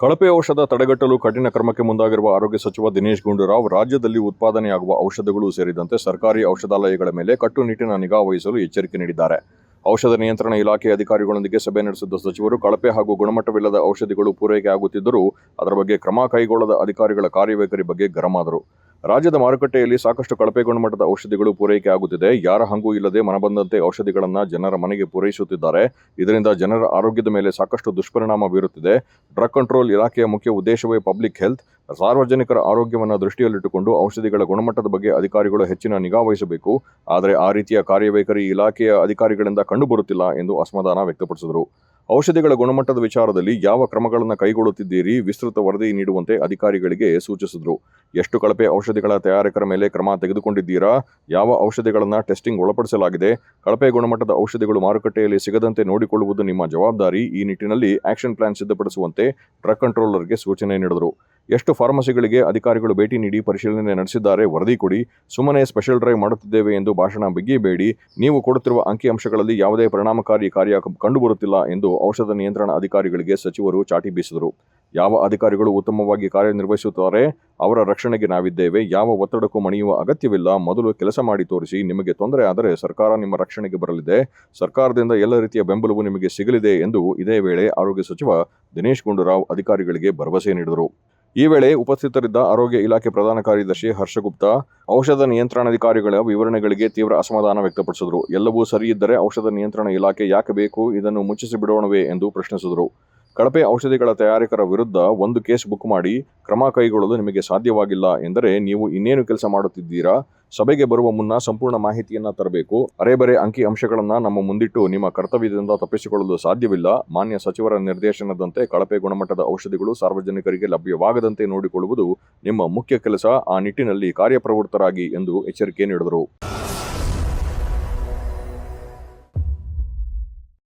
ಕಳಪೆ ಔಷಧ ತಡೆಗಟ್ಟಲು ಕಠಿಣ ಕ್ರಮಕ್ಕೆ ಮುಂದಾಗಿರುವ ಆರೋಗ್ಯ ಸಚಿವ ದಿನೇಶ್ ಗುಂಡೂರಾವ್, ರಾಜ್ಯದಲ್ಲಿ ಉತ್ಪಾದನೆಯಾಗುವ ಔಷಧಗಳು ಸೇರಿದಂತೆ ಸರ್ಕಾರಿ ಔಷಧಾಲಯಗಳ ಮೇಲೆ ಕಟ್ಟುನಿಟ್ಟಿನ ನಿಗಾ ವಹಿಸಲು ಎಚ್ಚರಿಕೆ ನೀಡಿದ್ದಾರೆ. ಔಷಧ ನಿಯಂತ್ರಣ ಇಲಾಖೆ ಅಧಿಕಾರಿಗಳೊಂದಿಗೆ ಸಭೆ ನಡೆಸಿದ್ದ ಸಚಿವರು, ಕಳಪೆ ಹಾಗೂ ಗುಣಮಟ್ಟವಿಲ್ಲದ ಔಷಧಿಗಳು ಪೂರೈಕೆ ಆಗುತ್ತಿದ್ದರೂ ಅದರ ಬಗ್ಗೆ ಕ್ರಮ ಕೈಗೊಳ್ಳದ ಅಧಿಕಾರಿಗಳ ಕಾರ್ಯವೈಖರಿ ಬಗ್ಗೆ ಗರಂ ಆದರು. ರಾಜ್ಯದ ಮಾರುಕಟ್ಟೆಯಲ್ಲಿ ಸಾಕಷ್ಟು ಕಳಪೆ ಗುಣಮಟ್ಟದ ಔಷಧಿಗಳು ಪೂರೈಕೆ ಆಗುತ್ತಿದೆ. ಯಾರ ಹಂಗೂ ಇಲ್ಲದೆ ಮನಬಂದಂತೆ ಔಷಧಿಗಳನ್ನು ಜನರ ಮನೆಗೆ ಪೂರೈಸುತ್ತಿದ್ದಾರೆ. ಇದರಿಂದ ಜನರ ಆರೋಗ್ಯದ ಮೇಲೆ ಸಾಕಷ್ಟು ದುಷ್ಪರಿಣಾಮ ಬೀರುತ್ತಿದೆ. ಡ್ರಗ್ ಕಂಟ್ರೋಲ್ ಇಲಾಖೆಯ ಮುಖ್ಯ ಉದ್ದೇಶವೇ ಪಬ್ಲಿಕ್ ಹೆಲ್ತ್. ಸಾರ್ವಜನಿಕರ ಆರೋಗ್ಯವನ್ನು ದೃಷ್ಟಿಯಲ್ಲಿಟ್ಟುಕೊಂಡು ಔಷಧಿಗಳ ಗುಣಮಟ್ಟದ ಬಗ್ಗೆ ಅಧಿಕಾರಿಗಳು ಹೆಚ್ಚಿನ ನಿಗಾ ವಹಿಸಬೇಕು. ಆದರೆ ಆ ರೀತಿಯ ಕಾರ್ಯವೈಖರಿ ಇಲಾಖೆಯ ಅಧಿಕಾರಿಗಳಿಂದ ಕಂಡುಬರುತ್ತಿಲ್ಲ ಎಂದು ಅಸಮಾಧಾನ ವ್ಯಕ್ತಪಡಿಸಿದರು. ಔಷಧಿಗಳ ಗುಣಮಟ್ಟದ ವಿಚಾರದಲ್ಲಿ ಯಾವ ಕ್ರಮಗಳನ್ನು ಕೈಗೊಳ್ಳುತ್ತಿದ್ದೀರಿ? ವಿಸ್ತೃತ ವರದಿ ನೀಡುವಂತೆ ಅಧಿಕಾರಿಗಳಿಗೆ ಸೂಚಿಸಿದರು. ಎಷ್ಟು ಕಳಪೆ ಔಷಧಿಗಳ ತಯಾರಕರ ಮೇಲೆ ಕ್ರಮ ತೆಗೆದುಕೊಂಡಿದ್ದೀರಾ? ಯಾವ ಔಷಧಿಗಳನ್ನು ಟೆಸ್ಟಿಂಗ್ ಒಳಪಡಿಸಲಾಗಿದೆ? ಕಳಪೆ ಗುಣಮಟ್ಟದ ಔಷಧಿಗಳು ಮಾರುಕಟ್ಟೆಯಲ್ಲಿ ಸಿಗದಂತೆ ನೋಡಿಕೊಳ್ಳುವುದು ನಿಮ್ಮ ಜವಾಬ್ದಾರಿ. ಈ ನಿಟ್ಟಿನಲ್ಲಿ ಆಕ್ಷನ್ ಪ್ಲಾನ್ ಸಿದ್ಧಪಡಿಸುವಂತೆ ಡ್ರಗ್ ಕಂಟ್ರೋಲರ್ಗೆ ಸೂಚನೆ ನೀಡಿದರು. ಎಷ್ಟು ಫಾರ್ಮಸಿಗಳಿಗೆ ಅಧಿಕಾರಿಗಳು ಭೇಟಿ ನೀಡಿ ಪರಿಶೀಲನೆ ನಡೆಸಿದ್ದಾರೆ ವರದಿ ಕೊಡಿ. ಸುಮ್ಮನೆ ಸ್ಪೆಷಲ್ ಡ್ರೈವ್ ಮಾಡುತ್ತಿದ್ದೇವೆ ಎಂದು ಭಾಷಣ ಬಿಗಿಯಬೇಡಿ ನೀವು ಕೊಡುತ್ತಿರುವ ಅಂಕಿಅಂಶಗಳಲ್ಲಿ ಯಾವುದೇ ಪರಿಣಾಮಕಾರಿ ಕಾರ್ಯ ಕಂಡುಬರುತ್ತಿಲ್ಲ ಎಂದು ಔಷಧ ನಿಯಂತ್ರಣ ಅಧಿಕಾರಿಗಳಿಗೆ ಸಚಿವರು ಚಾಟಿ ಬೀಸಿದರು. ಯಾವ ಅಧಿಕಾರಿಗಳು ಉತ್ತಮವಾಗಿ ಕಾರ್ಯನಿರ್ವಹಿಸುತ್ತಾರೆ, ಅವರ ರಕ್ಷಣೆಗೆ ನಾವಿದ್ದೇವೆ. ಯಾವ ಒತ್ತಡಕ್ಕೂ ಮಣಿಯುವ ಅಗತ್ಯವಿಲ್ಲ. ಮೊದಲು ಕೆಲಸ ಮಾಡಿ ತೋರಿಸಿ. ನಿಮಗೆ ತೊಂದರೆ ಆದರೆ ಸರ್ಕಾರ ನಿಮ್ಮ ರಕ್ಷಣೆಗೆ ಬರಲಿದೆ. ಸರ್ಕಾರದಿಂದ ಎಲ್ಲ ರೀತಿಯ ಬೆಂಬಲವು ನಿಮಗೆ ಸಿಗಲಿದೆ ಎಂದು ಇದೇ ವೇಳೆ ಆರೋಗ್ಯ ಸಚಿವ ದಿನೇಶ್ ಗುಂಡೂರಾವ್ ಅಧಿಕಾರಿಗಳಿಗೆ ಭರವಸೆ ನೀಡಿದರು. ಈ ವೇಳೆ ಉಪಸ್ಥಿತರಿದ್ದ ಆರೋಗ್ಯ ಇಲಾಖೆ ಪ್ರಧಾನ ಕಾರ್ಯದರ್ಶಿ ಹರ್ಷಗುಪ್ತ, ಔಷಧ ನಿಯಂತ್ರಣಾಧಿಕಾರಿಗಳ ವಿವರಣೆಗಳಿಗೆ ತೀವ್ರ ಅಸಮಾಧಾನ ವ್ಯಕ್ತಪಡಿಸಿದರು. ಎಲ್ಲವೂ ಸರಿಯಿದ್ದರೆ ಔಷಧ ನಿಯಂತ್ರಣ ಇಲಾಖೆ ಯಾಕೆ ಬೇಕು? ಇದನ್ನು ಮುಚ್ಚಿಸಿ ಬಿಡೋಣವೇ ಎಂದು ಪ್ರಶ್ನಿಸಿದರು. ಕಳಪೆ ಔಷಧಿಗಳ ತಯಾರಕರ ವಿರುದ್ಧ ಒಂದು ಕೇಸ್ ಬುಕ್ ಮಾಡಿ ಕ್ರಮ ಕೈಗೊಳ್ಳಲು ನಿಮಗೆ ಸಾಧ್ಯವಾಗಿಲ್ಲ ಎಂದರೆ ನೀವು ಇನ್ನೇನು ಕೆಲಸ ಮಾಡುತ್ತಿದ್ದೀರಾ? ಸಭೆಗೆ ಬರುವ ಮುನ್ನ ಸಂಪೂರ್ಣ ಮಾಹಿತಿಯನ್ನ ತರಬೇಕು. ಅರೆಬರೆ ಅಂಕಿ ಅಂಶಗಳನ್ನು ನಮ್ಮ ಮುಂದಿಟ್ಟು ನಿಮ್ಮ ಕರ್ತವ್ಯದಿಂದ ತಪ್ಪಿಸಿಕೊಳ್ಳಲು ಸಾಧ್ಯವಿಲ್ಲ. ಮಾನ್ಯ ಸಚಿವರ ನಿರ್ದೇಶನದಂತೆ ಕಳಪೆ ಗುಣಮಟ್ಟದ ಔಷಧಿಗಳು ಸಾರ್ವಜನಿಕರಿಗೆ ಲಭ್ಯವಾಗದಂತೆ ನೋಡಿಕೊಳ್ಳುವುದು ನಿಮ್ಮ ಮುಖ್ಯ ಕೆಲಸ. ಆ ನಿಟ್ಟಿನಲ್ಲಿ ಕಾರ್ಯಪ್ರವೃತ್ತರಾಗಿ ಎಂದು ಎಚ್ಚರಿಕೆ ನೀಡಿದರು.